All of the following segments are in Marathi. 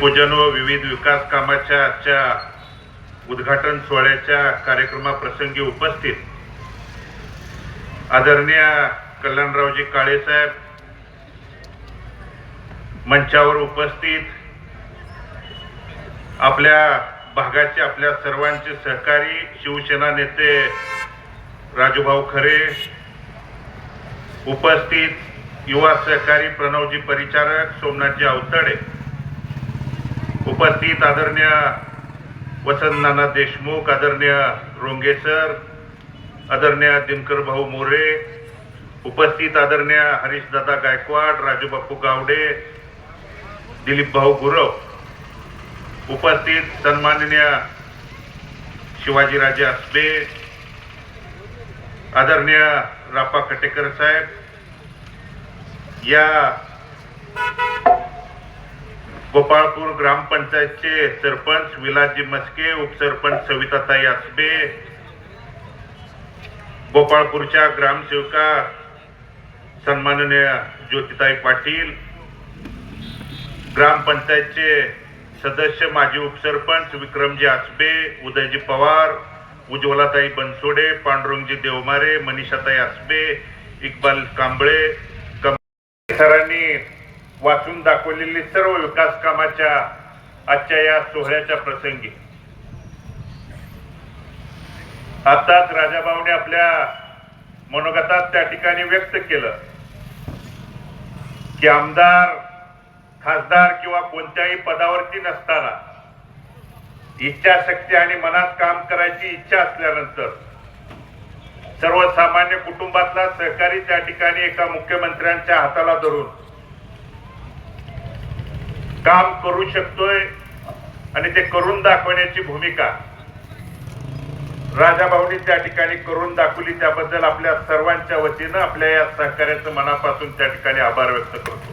पूजन व विविध विकास कामाच्या आजच्या उद्घाटन सोहळ्याच्या कार्यक्रमाप्रसंगी उपस्थित आदरणीय कल्याणरावजी काळेसाहेब मंचावर उपस्थित आपल्या भागाचे आपल्या सर्वांचे सहकारी शिवसेना नेते राजूभाऊ खरे उपस्थित युवा सहकारी प्रणवजी परिचारक सोमनाथजी अवतडे उपस्थित आदरणीय वसंत नाना देशमुख आदरणीय रोंगे सर आदरणीय दिनकर भाऊ मोरे उपस्थित आदरणीय हरीशदादा गायकवाड राजूबापू गावडे दिलीप भाऊ गुरव उपस्थित सन्माननीय शिवाजीराजे आसबे आदरणीय रापा कटेकर साहेब या गोपाळपूर ग्रामपंचायतचे सरपंच विलासजी मस्के उपसरपंच सविताताई आसबे गोपाळपूरच्या ग्रामसेवका सन्माननीय ज्योतिताई पाटील ग्रामपंचायतचे सदस्य माजी उपसरपंच विक्रमजी आसबे उदयजी पवार उज्ज्वलाताई बनसोडे पांडुरंगजी देवमारे मनीषाताई आसबे इक्बाल कांबळे कम- सरांनी वाचून दाखवलेली सर्व विकास कामाच्या आजच्या या सोहळ्याच्या प्रसंगी. आताच राजाभाऊने आपल्या मनोगतात त्या ठिकाणी व्यक्त केलं की आमदार खासदार किंवा कोणत्याही पदावरती नसताना इच्छाशक्ती आणि मनात काम करायची इच्छा असल्यानंतर सर्वसामान्य कुटुंबातला सहकारी त्या ठिकाणी एका मुख्यमंत्र्यांच्या हाताला धरून काम करू शकतोय आणि ते करून दाखवण्याची भूमिका. राजाभाऊनी त्या ठिकाणी करून दाखवली त्याबद्दल आपल्या सर्वांच्या वतीनं आपल्या या सहकार्याचं मनापासून त्या ठिकाणी आभार व्यक्त करतो.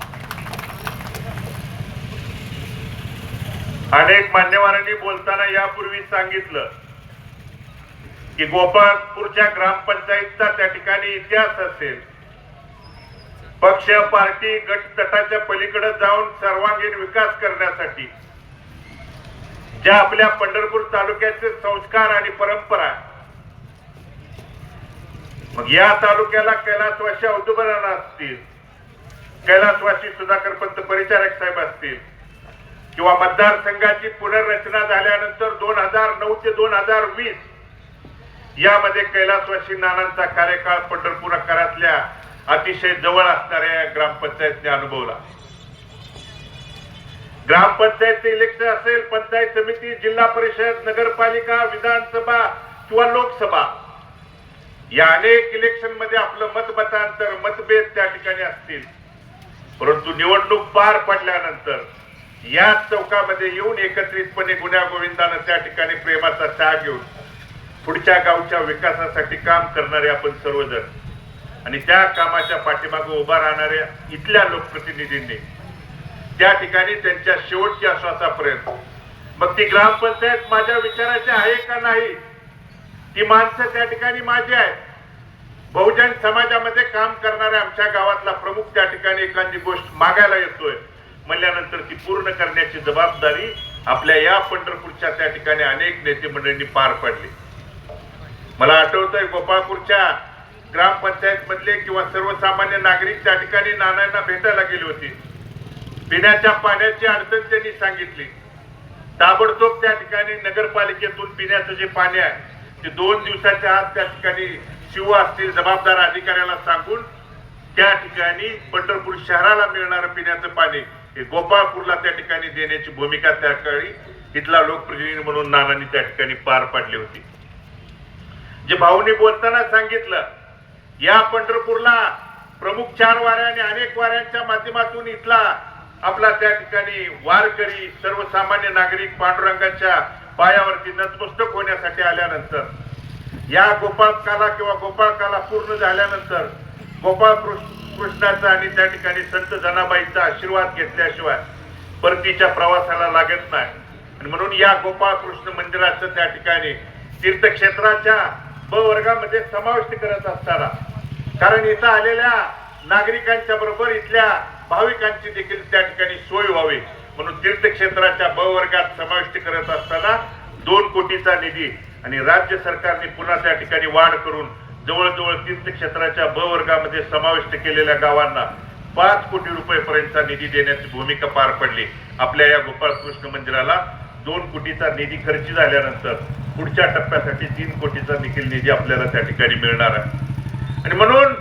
अनेक मान्यवरांनी बोलताना यापूर्वी सांगितलं की गोपाळपूरच्या ग्रामपंचायतचा त्या ठिकाणी इतिहास असेल पक्ष पार्टी गट तटाच्या पलीकडे जाऊन सर्वांगीण विकास करण्यासाठी. ज्या आपल्या पंढरपूर तालुक्याचे संस्कार आणि परंपरा. मग या तालुक्याला कैलासवासी औदुबराना असतील कैलासवासी सुधाकर पंत परिचारक साहेब असतील किंवा मतदारसंघाची पुनर्रचना झाल्यानंतर दोन हजार नऊ ते दोन हजार वीस यामध्ये कैलासवासी नानांचा कार्यकाळ पंढरपूर आकारातल्या अतिशय जवळ असणाऱ्या ग्रामपंचायतने अनुभवला. ग्रामपंचायत इलेक्शन असेल पंचायत समिती जिल्हा परिषद नगरपालिका विधानसभा किंवा लोकसभा या अनेक इलेक्शनमध्ये आपलं मतमतांतर मतभेद त्या ठिकाणी असतील. परंतु निवडणूक पार पडल्यानंतर याच चौकामध्ये येऊन एकत्रितपणे गुन्ह्या गोविंदानं त्या ठिकाणी प्रेमाचा चहा घेऊन पुढच्या गावच्या विकासासाठी काम करणारे आपण सर्वजण. आणि त्या कामाच्या पाठीमागे उभा राहणाऱ्या इथल्या लोकप्रतिनिधींनी त्या ठिकाणी त्यांच्या शेवटच्या श्वासापर्यंत. मग ती ग्रामपंचायत माझ्या विचाराची आहे का नाही? ती माणसं त्या ठिकाणी माझी आहेत. बहुजन समाजामध्ये काम करणाऱ्या आमच्या गावातला प्रमुख त्या ठिकाणी एखादी गोष्ट मागायला येतोय म्हणल्यानंतर ती पूर्ण करण्याची जबाबदारी आपल्या या पंढरपूरच्या त्या ठिकाणी अनेक नेते मंडळींनी पार पाडली. मला आठवतंय गोपाळपूरच्या ग्रामपंचायत मधले किंवा सर्वसामान्य नागरिक त्या ठिकाणी नानांना भेटायला गेले होते. पिण्याच्या पाण्याची अडचण त्यांनी सांगितली. ताबडतोब त्या ठिकाणी नगरपालिकेतून पिण्याचं जे पाणी आहे ते दोन दिवसाच्या आत त्या ठिकाणी शिव असतील जबाबदार अधिकाऱ्याला सांगून त्या ठिकाणी पंढरपूर शहराला मिळणारं पिण्याचं पाणी हे गोपाळपूरला त्या ठिकाणी देण्याची भूमिका त्या काळी इथला लोकप्रतिनिधी म्हणून नानांनी त्या ठिकाणी पार पाडली होती. जे भाऊनी बोलताना सांगितलं या पंढरपूरला प्रमुख चार वाऱ्याने अनेक वाऱ्यांच्या माध्यमातून इथला आपला त्या ठिकाणी वारकरी सर्वसामान्य नागरिक पांडुरंगाच्या पायावरती नतमस्तक होण्यासाठी आल्यानंतर या गोपाळ काला किंवा गोपाळ काला पूर्ण झाल्यानंतर गोपाळ कृष्णाचा आणि त्या ठिकाणी संत जनाबाईचा आशीर्वाद घेतल्याशिवाय परतीच्या प्रवासाला लागत नाही. आणि म्हणून या गोपाळ कृष्ण मंदिराचं त्या ठिकाणी तीर्थक्षेत्राच्या ब वर्गामध्ये समाविष्ट करत असताना कारण इथं आलेल्या नागरिकांच्या बरोबर इथल्या भाविकांची देखील त्या ठिकाणी सोय व्हावी म्हणून तीर्थक्षेत्राच्या ब वर्गात समाविष्ट करत असताना दोन कोटीचा निधी आणि राज्य सरकारने पुन्हा त्या ठिकाणी वाढ करून जवळजवळ तीर्थक्षेत्राच्या ब वर्गामध्ये समाविष्ट केलेल्या गावांना पाच कोटी रुपयेपर्यंतचा निधी देण्याची भूमिका पार पडली. आपल्या या गोपाळकृष्ण मंदिराला दोन कोटीचा निधी खर्ची झाल्यानंतर पुढच्या टप्प्यासाठी तीन कोटीचा देखील निधी आपल्याला त्या ठिकाणी मिळणार आहे. आणि म्हणून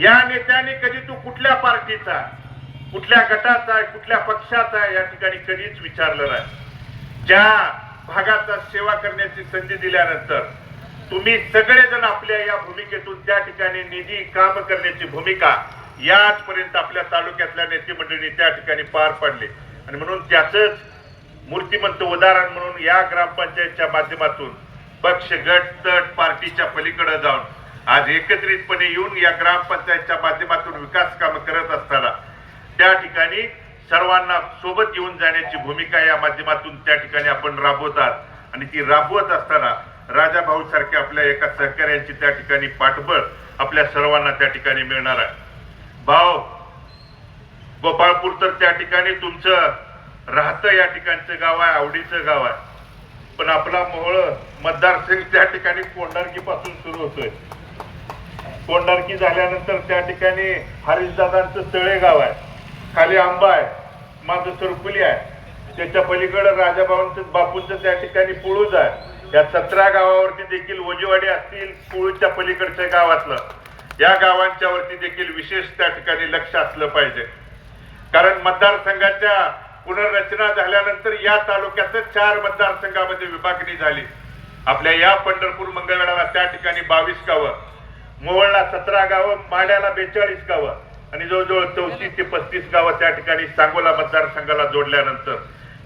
या नेत्याने कधी तू कुठल्या पार्टीचा कुठल्या गटाचा आहे कुठल्या पक्षाचा आहे या ठिकाणी कधीच विचारलं नाही. ज्या भागाचा सेवा करण्याची संधी दिल्यानंतर तुम्ही सगळेजण आपल्या या भूमिकेतून त्या ठिकाणी निधी काम करण्याची भूमिका याचपर्यंत आपल्या तालुक्यातल्या नेते मंडळी त्या ठिकाणी पार पाडले. आणि म्हणून त्याचंच मूर्तिमंत उदाहरण म्हणून या ग्रामपंचायतच्या माध्यमातून पक्ष गट तट पार्टीच्या पलीकडे जाऊन आज एकत्रितपणे येऊन या ग्रामपंचायतच्या माध्यमातून विकास काम करत असताना त्या ठिकाणी सर्वांना सोबत घेऊन जाण्याची भूमिका या माध्यमातून त्या ठिकाणी आपण राबवतात आणि ती राबवत असताना राजा भाऊ सारख्या आपल्या एका सहकार्यांची त्या ठिकाणी पाठबळ आपल्या सर्वांना त्या ठिकाणी मिळणार आहे. भाऊ गोपाळपूर तर त्या ठिकाणी तुमचं राहतं या ठिकाणचं गाव आहे आवडीचं गाव आहे. पण आपला मोहळ मतदारसंघ त्या ठिकाणी कोंडारकीपासून सुरू होतोय. कोंडारकी झाल्यानंतर त्या ठिकाणी हरीशदादांचं तळेगाव आहे. खाली आंबा आहे माझं सरकुली आहे. त्याच्या पलीकडे राजाभावांचं बापूंचं त्या ठिकाणी पुळूज आहे. या सतरा गावावरती देखील वजीवाडी असतील पुळूजच्या पलीकडच्या गावातलं या गावांच्या वरती देखील विशेष त्या ठिकाणी लक्ष असलं पाहिजे. कारण मतदारसंघाच्या पुनर्रचना झाल्यानंतर या तालुक्याचं चार मतदारसंघामध्ये विभागणी झाली. आपल्या या पंढरपूर मंगळवेढाला त्या ठिकाणी बावीस गावं मोहोळला सतरा गावं माड्याला बेचाळीस गावं. आणि जवळजवळ चौतीस ते पस्तीस गावं त्या ठिकाणी सांगोला मतदारसंघाला जोडल्यानंतर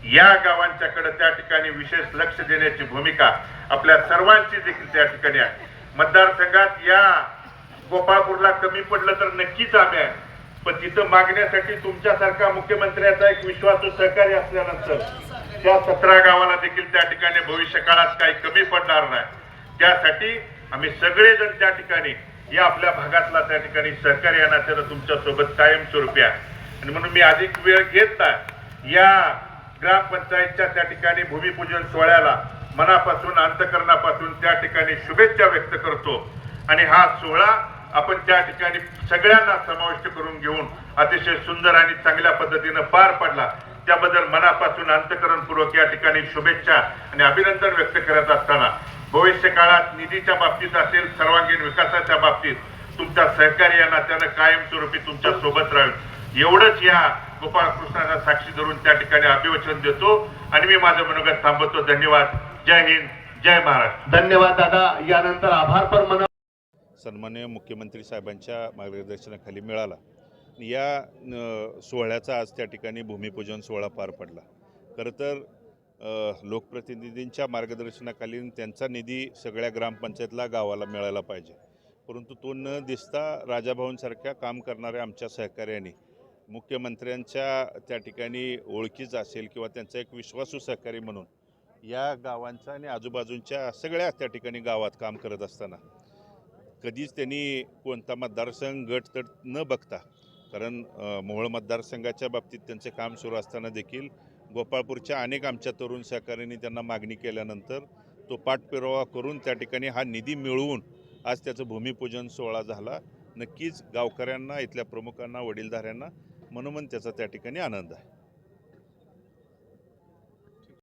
या गावांच्याकडे त्या ठिकाणी विशेष लक्ष देण्याची भूमिका आपल्या सर्वांची देखील त्या ठिकाणी आहे. मतदारसंघात या गोपाळपूरला कमी पडलं तर नक्कीच आम्ही आहे. पण तिथं मागण्यासाठी तुमच्यासारखा मुख्यमंत्र्याचा एक विश्वासू सहकारी असल्यानंतर त्या सतरा गावाला देखील त्या ठिकाणी भविष्य काळात काही कमी पडणार नाही. त्यासाठी आम्ही सगळेजण त्या ठिकाणी या आपल्या भागातला त्या ठिकाणी सहकार्य या नात्यानं तुमच्यासोबत कायमस्वरूपी आहे. आणि म्हणून मी अधिक वेळ घेत नाही. या ग्रामपंचायतच्या त्या ठिकाणी भूमिपूजन सोहळ्याला मनापासून अंतकरणापासून त्या ठिकाणी शुभेच्छा व्यक्त करतो. आणि हा सोहळा आपण त्या ठिकाणी सगळ्यांना समाविष्ट करून घेऊन अतिशय सुंदर आणि चांगल्या पद्धतीनं पार पडला. त्याबद्दल मनापासून अंतकरणपूर्वक या ठिकाणी शुभेच्छा आणि अभिनंदन व्यक्त करत असताना भविष्य काळात निधीच्या बाबतीत असेल सर्वांगीण विकासाच्या बाबतीत तुमच्या सहकार्य या नात्यानं कायमस्वरूपी तुमच्यासोबत राहील. एवढंच या गोपाळकृष्णाला साक्षी धरून त्या ठिकाणी अभिवचन देतो आणि मी माझं मनोगत थांबवतो. धन्यवाद. जय हिंद. जय महाराष्ट्र. धन्यवाद दादा. यानंतर आभार पण म्हणा सन्मान्य मुख्यमंत्री साहेबांच्या मार्गदर्शनाखाली मिळाला. या सोहळ्याचा आज त्या ठिकाणी भूमिपूजन सोहळा पार पडला. खरं तर लोकप्रतिनिधींच्या मार्गदर्शनाखाली त्यांचा निधी सगळ्या ग्रामपंचायतला गावाला मिळायला पाहिजे. परंतु तो न दिसता राजाभाऊंसारख्या काम करणाऱ्या आमच्या सहकार्याने मुख्यमंत्र्यांच्या त्या ठिकाणी ओळखीच असेल किंवा त्यांचा एक विश्वासू सहकारी म्हणून या गावांचा आणि आजूबाजूंच्या सगळ्या त्या ठिकाणी गावात काम करत असताना कधीच त्यांनी कोणता मतदारसंघ गट तर न बघता कारण मोहळ मोहोळ मतदारसंघाच्या बाबतीत त्यांचे काम सुरू असताना देखील गोपाळपूरच्या अनेक आमच्या तरुण सहकाऱ्यांनी त्यांना मागणी केल्यानंतर तो पाठपुरावा करून त्या ठिकाणी हा निधी मिळवून आज त्याचं भूमिपूजन सोहळा झाला. नक्कीच गावकऱ्यांना इथल्या प्रमुखांना वडीलधाऱ्यांना मनोमन त्याचा त्या ठिकाणी आनंद आहे.